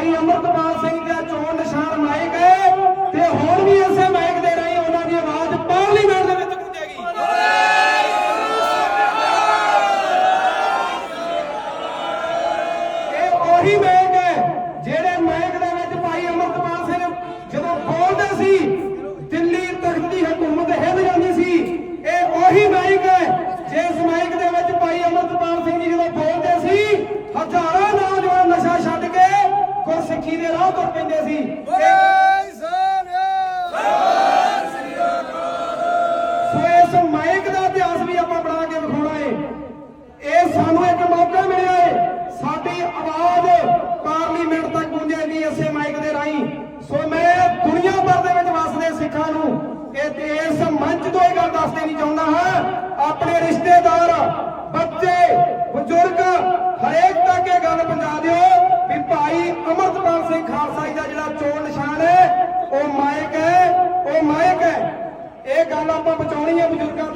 ਅੱਜ ਭਾਈ ਅਮਰਤਪਾਲ ਸਿੰਘ ਦੇ ਚੋਣ ਨਿਸ਼ਾਨ ਮਾਇਕ ਹੈ ਤੇ ਹੁਣ ਵੀ ਇਸੇ ਮਾਇਕ ਦੇ ਰਾਹੀਂ ਉਹਨਾਂ ਦੀ ਆਵਾਜ਼ ਪਾਰਲੀਮੈਂਟ ਦੇ ਵਿੱਚ ਗੂੰਜੇਗੀ ਇਹ ਉਹੀ ਮਾਇਕ ਹੈ ਜਿਹੜੇ ਮਾਇਕ ਦੇ ਵਿੱਚ ਭਾਈ ਅਮਰਤਪਾਲ ਸਿੰਘ ਜਦੋਂ ਬੋਲਦੇ ਸੀ ਦਿੱਲੀ ਤਖਤ ਦੀ ਹਕੂਮਤ ਹਿੱਲ ਜਾਂਦੀ ਸੀ ਇਹ ਉਹੀ ਮਾਇਕ ਹੈ ਜਿਸ ਮਾਇਕ ਦੇ ਵਿੱਚ ਭਾਈ ਅਮਰਤਪਾਲ ਸਿੰਘ ਜੀ ਜਦੋਂ ਬੋਲਦੇ ਸੀ ਹਜ਼ਾਰਾਂ ਨੌਜਵਾਨ ਨਸ਼ਾ ਛੱਡ ਕੇ ਗੁਰਸਿੱਖੀ ਦੇ ਰਾਹ ਤੁਰ ਪੈਂਦੇ ਸੀ। ਸੋ ਇਸ ਦਾ ਇਤਿਹਾਸ ਵੀ ਆਪਾਂ ਬਣਾ ਕੇ ਵਿਖਾਉਣਾ ਏ। ਇਹ ਸਾਨੂੰ ਇੱਕ ਮੌਕਾ ਮਿਲਿਆ ਏ। ਸਾਡੀ ਆਵਾਜ਼ ਪਾਰਲੀਮੈਂਟ ਤੱਕ ਪਹੁੰਚੇਗੀ ਇਸੇ ਮਾਈਕ ਦੇ ਰਾਹੀਂ। ਸੋ ਮੈਂ ਦੁਨੀਆ ਭਰ ਦੇ ਵਿੱਚ ਵਸਦੇ ਸਿੱਖਾਂ ਨੂੰ ਇਹ ਇਸ ਮੰਚ ਤੋਂ ਇਹ ਗੱਲ ਦੱਸ ਦੇਣੀ ਚਾਹੁੰਦਾ। ਮਾਇਕ ਹੈ। ਇਹ ਗੱਲ ਆਪਾਂ ਬਚਾਉਣੀ ਹੈ ਬਜ਼ੁਰਗਾਂ